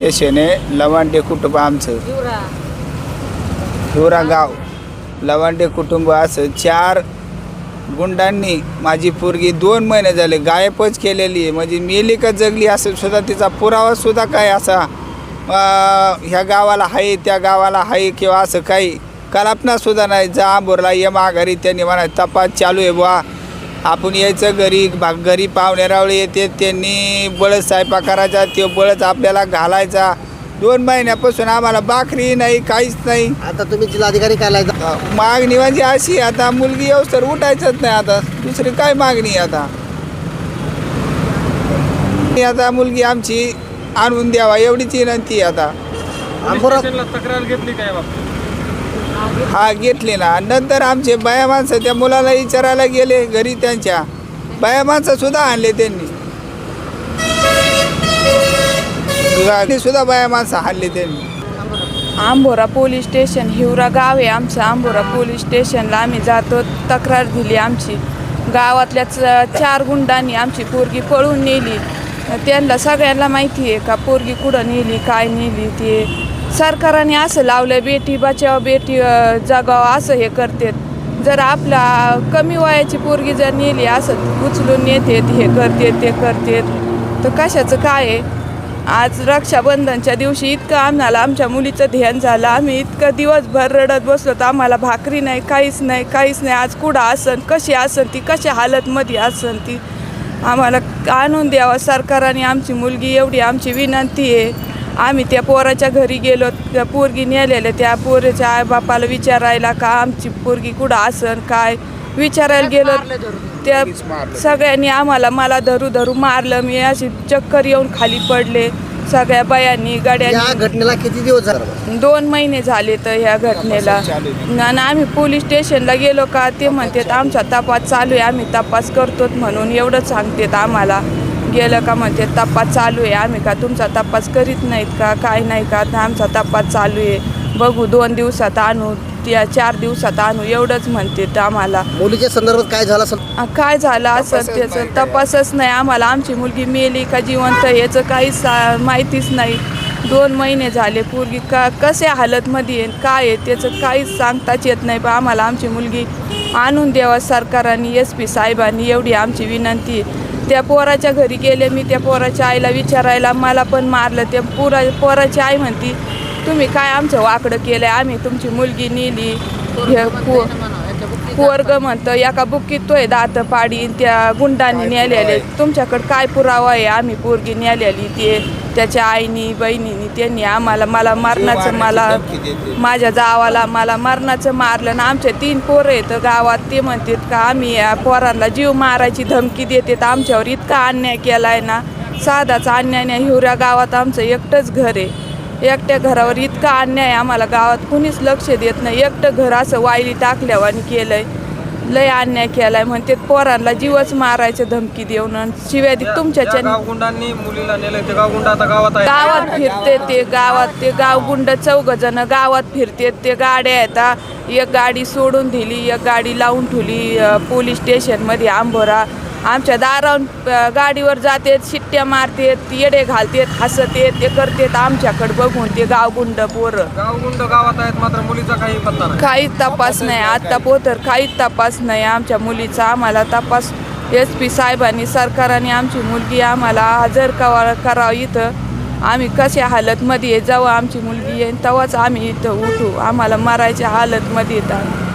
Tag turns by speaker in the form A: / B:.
A: यशने लवांडे कुटुंब आमचं. हिवरा गाव. लवांडे कुटुंब असं चार गुंडांनी माझी पोरगी दोन महिने झाले गायबच केलेली आहे. म्हणजे मेली का जगली असं सुद्धा तिचा पुरावा सुद्धा काय असा ह्या गावाला आहे त्या गावाला आहे किंवा असं काही कल्पनासुद्धा नाही. जा आंबोरला ये माघारी त्यांनी म्हणा तपास चालू आहे बुवा. आपण यायचं घरी भा घरी पाहुणे रावळे येते त्यांनी बळच स्वयंपाक करायचा ते बळच आपल्याला घालायचा. दोन महिन्यापासून आम्हाला बाकरी नाही काहीच नाही.
B: आता तुम्ही जिल्हाधिकारी
A: अ, मागणी म्हणजे अशी आता मुलगी तर उठायचंच नाही आता. दुसरी काय मागणी आहे आता? आता मुलगी आमची आणून द्यावा एवढीच विनंती आता.
C: तक्रार घेतली काय बाबतीत?
A: हा घेतलेला. नंतर आमचे बाया माणसं त्या मुलाला विचारायला गेले घरी त्यांच्या. बाया माणसं सुद्धा आणले त्यांनी. सुद्धा बाया माणसं आणले त्यांनी.
D: आंबोरा पोलीस स्टेशन हिवरा गाव आहे आमचं. आंबोरा पोलीस स्टेशनला आम्ही जातो. तक्रार दिली आमची. गावातल्या च- चार गुंडांनी आमची पोरगी पळून नेली. त्यांना सगळ्यांना माहिती आहे का पोरगी कुठं नेली काय नेली ते. सरकारने असं लावलं बेटी बचाव बेटी जगाव असं हे करतात. जर आपला कमी वयाची पोरगी जर नेली असं उचलून नेतेत हे करतात ते करतेत तर कशाचं काय आहे? आज रक्षाबंधनच्या दिवशी इतकं आम्हाला आमच्या मुलीचं ध्यान झालं. आम्ही इतकं दिवसभर रडत बसलो तर आम्हाला भाकरी नाही काहीच नाही काहीच नाही. आज कुठं असन कशी असन ती कशा हालतमध्ये असन ती? आम्हाला आणून द्यावा सरकारने आमची मुलगी एवढी आमची विनंती आहे. आम्ही त्या पोराच्या घरी गेलो त्या पोरगी नेलेल्या त्या पोराच्या आईबापाला विचारायला का आमची पोरगी कुठं असन काय? विचारायला गेलो त्या सगळ्यांनी आम्हाला मला धरू धरू मारलं मी अशी चक्कर येऊन खाली पडले. सगळ्या बायांनी
B: या
D: गाड्यांनी
B: घटनेला किती दिवस झाले?
D: दोन महिने झाले तर ह्या घटनेला. आणि आम्ही पोलीस स्टेशनला गेलो का ते म्हणतात आमचा तपास चालू आहे आम्ही तपास करतोत म्हणून एवढंच सांगतात आम्हाला. गेलं का म्हणते तपास चालू आहे. आम्ही का तुमचा तपास करीत नाहीत का? काय नाही का? आमचा तपास चालू आहे. बघू दोन दिवसात आणू त्या चार दिवसात आणू एवढंच म्हणतात आम्हाला.
B: मुलीच्या संदर्भात काय झालं असेल?
D: काय झालं असं त्याचं. तपासच नाही. आम्हाला आमची मुलगी मेली का जिवंत याचं काहीच सा- माहितीच नाही. दोन महिने झाले. पूर्वी का कशा हालतमध्ये आहे काय आहे त्याचं काहीच सांगताच येत नाही. पण आम्हाला आमची मुलगी आणून द्यावा सरकारने एस पी साहेबांनी एवढी आमची विनंती आहे. त्या पोराच्या घरी गेले मी त्या पोराच्या आईला विचारायला मला पण मारलं. त्या पोरा पोराची आई म्हणती तुम्ही काय आमचं वाकडं केलं आम्ही तुमची मुलगी नेली. हे पोरग म्हणतं एका बुकीत तोय दात पाडी त्या गुंडांनी नेलेले. तुमच्याकडे काय पुरावा आहे? आम्ही पोरगी नेलेली ते. त्याच्या आईनी बहिणीनी त्यांनी आम्हाला मला मरणाचं मला. माझ्या जावाला मला मरणाचं मारलं ना आमचे तीन पोरं आहेत गावात ते म्हणतात का आम्ही या पोरांना जीव मारायची धमकी देतात आमच्यावर इतका अन्याय केलाय ना. साधाचा अन्याय नाही हिवऱ्या गावात आमचं एकटंच घर आहे. एकट्या घरावर इतका अन्याय आहे आम्हाला गावात कुणीच लक्ष देत नाही. एकटं घर असं वायली टाकल्यावानी केलंय. लय अन्याय केलाय म्हणते. पोरांना जीवच मारायचं धमकी देऊन आणि शिव्या दे तुमच्याच्या
C: गावगुंडांनी मुलीला नेलं ते गावगुंड आता गावात आहे.
D: गावात फिरते ते गावात ते गाव गुंड चौघ जण गावात फिरते. ते गाड्या येतात एक गाडी सोडून दिली एक गाडी लावून ठेवली पोलीस स्टेशनमध्ये आंबोरा. आमच्या दारावून गाडीवर जातेत शिट्ट्या मारतेत येडे घालतेत हसतेत ते करतेत. आमच्याकडे बघून ते गावगुंड पोरं.
C: गावगुंड गावात आहेत मात्र मुलीचा काही पत्ता नाही.
D: काहीच तपास नाही. आता पोतर काहीच तपास नाही. आमच्या मुलीचा आम्हाला तपास. एस पी साहेबांनी सरकारने आमची मुलगी आम्हाला हजर कवा करावं इथं. आम्ही कशा हालतमध्ये आहे जेव्हा आमची मुलगी येईल तेव्हाच आम्ही इथं उठू. आम्हाला मारायच्या हालतमध्ये येतात.